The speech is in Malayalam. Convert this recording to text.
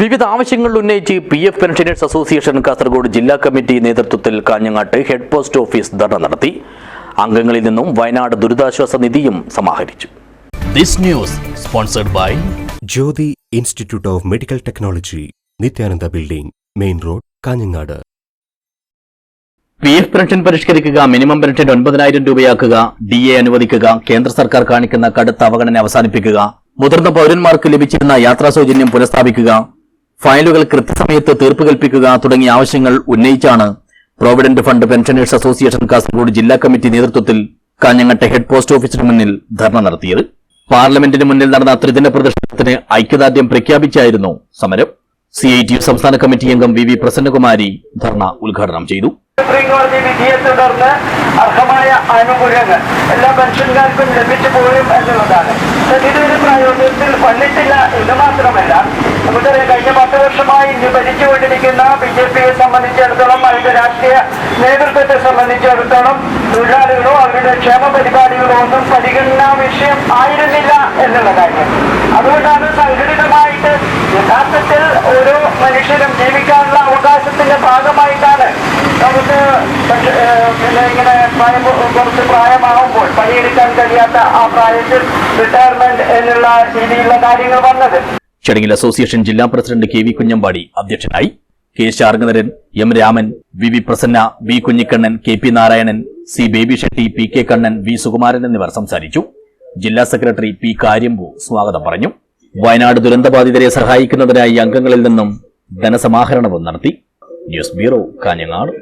വിവിധ ആവശ്യങ്ങൾ ഉന്നയിച്ച് P F pensioners association Kasaragod ജില്ലാ കമ്മിറ്റി നേതൃത്വത്തിൽ കാഞ്ഞങ്ങാട്ട് ഹെഡ് പോസ്റ്റ് ഓഫീസ് ധർണ നടത്തി. അംഗങ്ങളിൽ നിന്നും വയനാട് ദുരിതാശ്വാസ നിധിയും സമാഹരിച്ചു. This news sponsored by Jyothi institute of medical technology Nithyananda building main road Kanhangad. P F pension പരിഷ്കരിക്കുക minimum pension ഒൻപതിനായിരം രൂപയാക്കുക ഡി എ അനുവദിക്കുക കേന്ദ്ര സർക്കാർ കാണിക്കുന്ന കടുത്ത അവഗണന അവസാനിപ്പിക്കുക മുതിർന്ന പൌരന്മാർക്ക് ലഭിച്ചിരുന്ന യാത്രാ സൗജന്യം പുനഃസ്ഥാപിക്കുക ഫയലുകൾ കൃത്യസമയത്ത് തീർപ്പ് കൽപ്പിക്കുക തുടങ്ങിയ ആവശ്യങ്ങൾ ഉന്നയിച്ചാണ് provident fund pensioners association Kasaragod ജില്ലാ കമ്മിറ്റി നേതൃത്വത്തിൽ കാഞ്ഞങ്ങട്ടെ ഹെഡ് പോസ്റ്റ് ഓഫീസിന് മുന്നിൽ ധർണ നടത്തിയത്. പാർലമെന്റിന് മുന്നിൽ നടന്ന ത്രിദിന പ്രദർശനത്തിന് ഐക്യദാർഢ്യം പ്രഖ്യാപിച്ചായിരുന്നു സമരം. സി ഐ ടി സംസ്ഥാന കമ്മിറ്റി അംഗം വി വി പ്രസന്നകുമാരി ധർണ ഉദ്ഘാടനം ചെയ്തു. സുപ്രീംകോടതി വിധിയെ തുടർന്ന് അർഹമായ ആനുകൂല്യങ്ങൾ എല്ലാ പെൻഷൻകാർക്കും ലഭിച്ചു പോരും എന്നുള്ളതാണ്. ഇതൊരു പ്രായോഗികത്തിൽ വന്നിട്ടില്ല എന്ന് മാത്രമല്ല ഭരിച്ചുകൊണ്ടിരിക്കുന്ന ബി ജെ പിയെ സംബന്ധിച്ചിടത്തോളം അവരുടെ രാഷ്ട്രീയ നേതൃത്വത്തെ സംബന്ധിച്ചിടത്തോളം തൊഴിലാളികളോ അവരുടെ ക്ഷേമ പരിപാടികളോ ഒന്നും പരിഗണനാ വിഷയം ആയിരുന്നില്ല എന്നുള്ള കാര്യം. അതുകൊണ്ടാണ് സംഘടിതമായിട്ട് യഥാർത്ഥത്തിൽ ഓരോ മനുഷ്യരും ജീവിക്കാനുള്ള അവകാശത്തിന്റെ ഭാഗമായിട്ടാണ് നമുക്ക് പിന്നെ ഇങ്ങനെ പ്രായം കുറച്ച് പ്രായമാകുമ്പോൾ പണിയെടുക്കാൻ കഴിയാത്ത ആ പ്രായത്തിൽ റിട്ടയർമെന്റ് എന്നുള്ള രീതിയിലുള്ള കാര്യങ്ങൾ വന്നത്. ചടങ്ങിൽ അസോസിയേഷൻ ജില്ലാ പ്രസിഡന്റ് കെ വി കുഞ്ഞമ്പാടി അധ്യക്ഷനായി K Sharnganaran M Raman V V Prasanna B Kunhikannan K P Narayanan C Baby Shetty P K Kannan V Sukumaran എന്നിവർ സംസാരിച്ചു. ജില്ലാ സെക്രട്ടറി പി കാര്യമ്പു സ്വാഗതം പറഞ്ഞു. വയനാട് ദുരന്തബാധിതരെ സഹായിക്കുന്നതിനായി അംഗങ്ങളിൽ നിന്നും ധനസമാഹരണവും നടത്തി. News bureau Kanhangad.